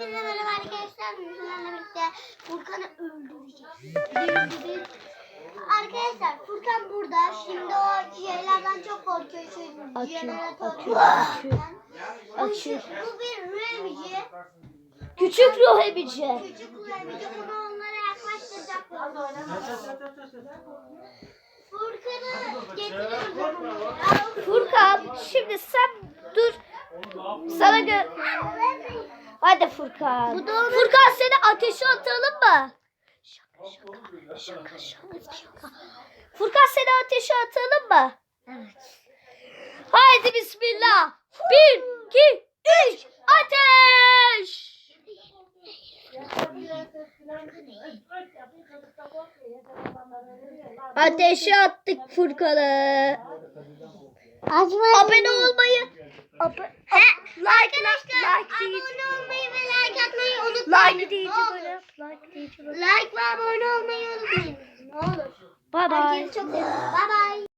Hepinize merhaba arkadaşlar. Bizlerle birlikte Furkan'ı öldüreceğiz. Arkadaşlar Furkan burada. Şimdi o şeylerden çok korkuyor. Şu Açıyor, jeneratör. açıyor, açıyor. Bu, Açıyor. bu bir rüyamici. Küçük ruh emici. Küçük rüyamici. Bunu onlara yaklaştıracaklar. Furkan'ı getiriyoruz. Furkan şimdi sen dur. Sana gö... Hadi Furkan. Furkan seni ateşe atalım mı? Şaka şaka. Şaka şaka şaka. Furkan seni ateşe atalım mı? Evet. Haydi bismillah. Bir, iki, üç. Ateş. Ateşe attık Furkan'ı. Abone olmayı. Ab- ab- like, like, like değil. Abone olmayı ve like atmayı unutmayın. Like olur. böyle. Like değil böyle. Like ve abone olmayı unutmayın. Ne olur. Bye bye. Herkese çok seviyorum. Bye bye.